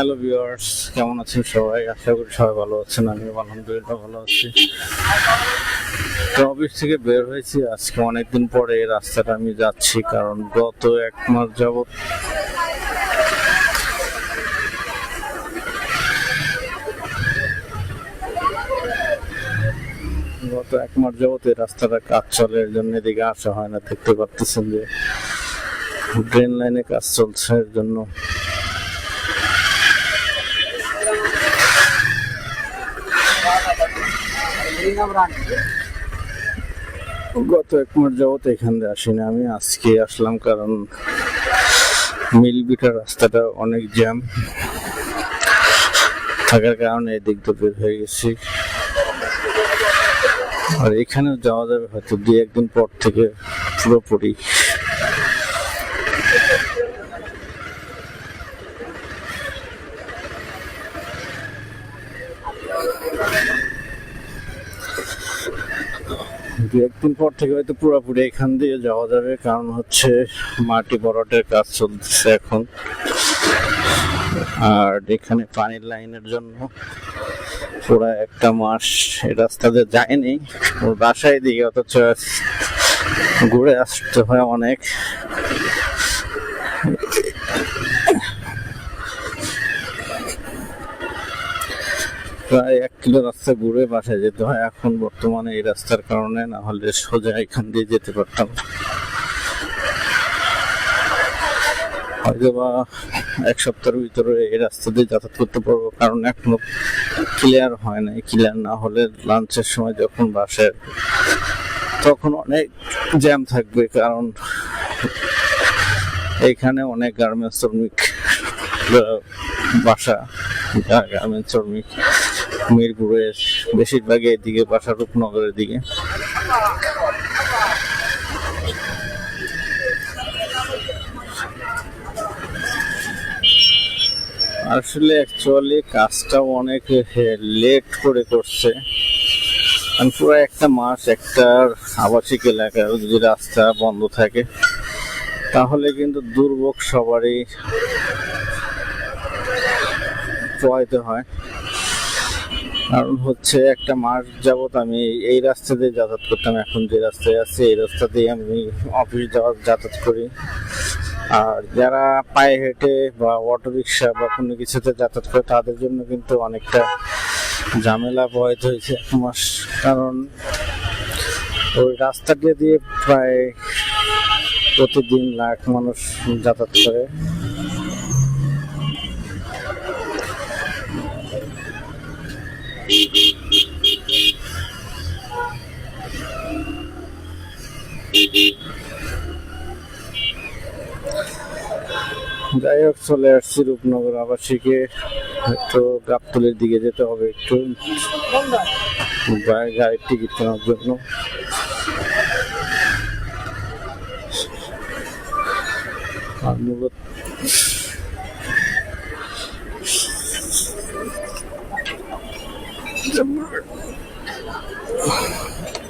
Hello viewers কেমন আছেন সবাই? আশা করি সবাই ভালো আছেন আমি আলহামদুলিল্লাহ ভালো আছি। তো অফিস থেকে বের হয়েছি, আজকে অনেকদিন পরে এই রাস্তাটা আমি যাচ্ছি, কারণ গত এক মাস যাবত গত এক মাস যাবত এই রাস্তাটা কাজ চলে, এর জন্য এদিকে আসা হয় না, দেখতে পারতেছেন যে ড্রেন লাইনে কাজ চলছে, এর জন্য। গত এক মাস যাবত এখান দিয়ে আসিনি আমি, আজকে আসলাম কারণ মিলবিটা রাস্তাটা অনেক জ্যাম। থাকার কারণে এদিক দিক বের হয়ে গেছি। আর এখানেও যাওয়া যাবে হয়তো দুই একদিন পর থেকে পুরোপুরি। দু একদিন পর থেকে হয়তো পুরোপুরি এখান দিয়ে যাওয়া যাবে, কারণ হচ্ছে মাটি বরটের কাজ চলতেছে এখন। আর এখানে পানির লাইনের জন্য পুরা একটা মাস এই রাস্তা দিয়ে যায়নি। ওর বাসায় দিকে অথচ ঘুরে আসতে হয় অনেক। প্রায় এক কিলো রাস্তা ঘুরে বাসায় যেতে হয়। এখন বর্তমানে এই রাস্তার কারণে না হলে সোজা এখান দিয়ে যেতে পারতাম। হয়তো বা এক সপ্তাহের ভিতরে এই রাস্তা দিয়ে যাতায়াত করতে পারব, কারণ এখনও ক্লিয়ার হয় নাই। ক্লিয়ার না হলে লাঞ্চের সময় যখন বাসে তখন অনেক জ্যাম থাকবে, কারণ এখানে অনেক গার্মেন্টস শ্রমিক বাসা গার্মেন্টস শ্রমিক। মিরপুরের বেশিরভাগ এদিকে বাসা রূপনগরের দিকে। আসলে অ্যাকচুয়ালি কাজটা অনেক লেট করে করছে। কারণ পুরো একটা মাস একটা আবাসিক এলাকায় যদি রাস্তা বন্ধ থাকে, তাহলে কিন্তু দুর্ভোগ সবারই। পোয়াইতে হয়। কারণ হচ্ছে একটা মাস যাবত আমি এই রাস্তা দিয়ে যাতায়াত করতাম। এখন যে রাস্তায় আছি, এই রাস্তা দিয়ে আমি অফিস যাওয়া, যাতায়াত করি। আর যারা পায়ে হেঁটে বা অটো রিক্সা বা কোনো কিছুতে যাতায়াত করে, তাদের জন্য কিন্তু অনেকটা ঝামেলা প্রভাবিত হয়েছে এক মাস। কারণ ওই রাস্তাটা দিয়ে প্রায় প্রতিদিন লাখ মানুষ যাতায়াত করে। যাই হোক, চলে আসছি রূপনগর আবাসিকে। একটু গাবতলের দিকে যেতে হবে একটু। গাড়ির টিকিট কেনার জন্য। আর মূলত